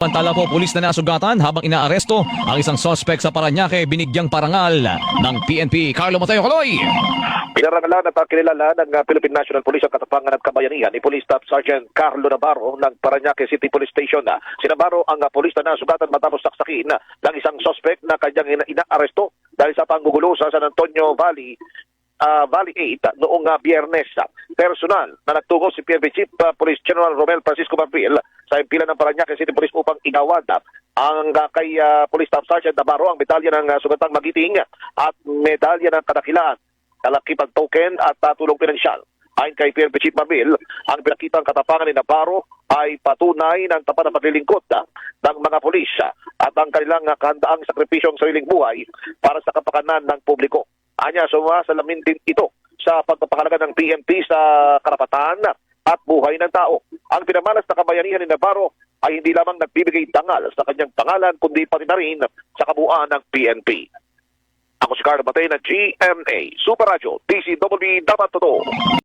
Pantala po, pulis na nasugatan habang inaaresto ang isang suspect sa Paranaque binigyang parangal ng PNP. Carlo Mateo Caloy! Pinarangalan at kinilala ng uh, Philippine National Police ang katapangan at kabayanihan ni Police Staff Sergeant Carlo Navarro ng Parañaque City Police Station. Uh, Si Navarro ang uh, pulis na nasugatan matapos saksakin uh, ng isang suspect na kanyang ina- inaaresto dahil sa panggugulo sa San Antonio Valley ah, Valley 8 noong ah, biyernes. Personal na nagtungo si PNP Chief ah, Police General Romel Francisco Marfil sa impila ng Parañaque City Police upang igawad ang ah, kay ah, Police Staff Sergeant Navarro ang medalya ng ah, sugatang magiting at medalya ng kadakilaan, kalakipag token at ah, tulong pinansyal. Ayon kay PNP Chief Marfil, ang pinakitang katapangan ni Navarro ay patunay ng tapat na paglilingkod ah, ng mga pulis ah, at ang kanilang ah, kahandaang sakripisyong sariling buhay para sa kapakanan ng publiko. Anya, sumasalamin din ito sa pagpapahalaga ng PNP sa karapatan at buhay ng tao. Ang pinamalas na kabayanihan ni Navarro ay hindi lamang nagbibigay dangal sa kanyang pangalan kundi pati na rin sa kabuuan ng PNP. Ako si Carlo Batay ng GMA Super Radio, DCW Dapat Totoo.